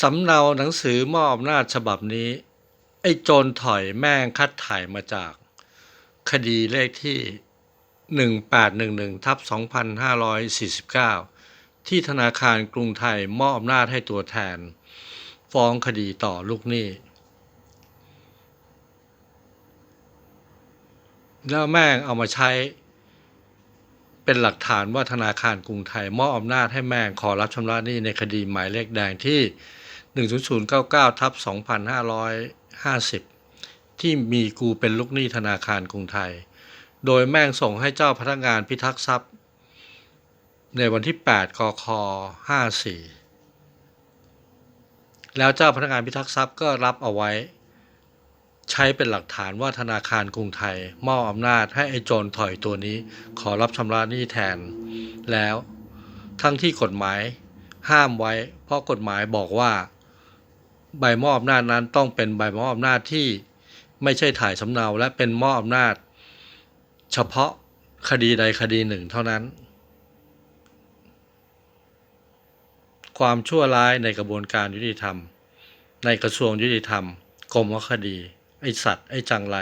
สำเนาหนังสือมอบอำนาจฉบับนี้ ไอ้โจรถอยแม่งคัดถ่ายมาจาก คดีเลขที่ 1811ทับ2549 ที่ธนาคารกรุงไทยมอบอำนาจให้ตัวแทน ฟ้องคดีต่อลูกหนี้แล้วแม่งเอามาใช้ เป็นหลักฐานว่าธนาคารกรุงไทยมอบอำนาจให้แม่งขอรับชำระหนี้ในคดีหมายเลขแดงที่ 10099ทับ2550 ที่มีกูเป็นลูกหนี้ธนาคารกรุงไทย โดยแม่งส่งให้เจ้าพนักงานพิทักษ์ทรัพย์ ในวันที่ 8 กค 54 แล้วเจ้าพนักงานพิทักษ์ทรัพย์ก็รับเอาไว้ ช้เป็นหลักฐานว่าธนาคารกรุงไทยมอบอำนาจให้ไอ้โจรถอยตัวนี้ขอรับชำระหนี้แทน แล้ว ทั้งที่กฎหมายห้ามไว้ เพราะกฎหมายบอกว่า ใบมอบอำนาจนั้นต้องเป็นใบมอบอำนาจที่ไม่ใช่ถ่ายสำเนาและเป็นมอบอำนาจ เฉพาะคดีใดคดีหนึ่งเท่านั้น ความชั่วร้ายในกระบวนการยุติธรรม ในกระทรวงยุติธรรมกรมคดี ไอสัตว์ ไอจังไร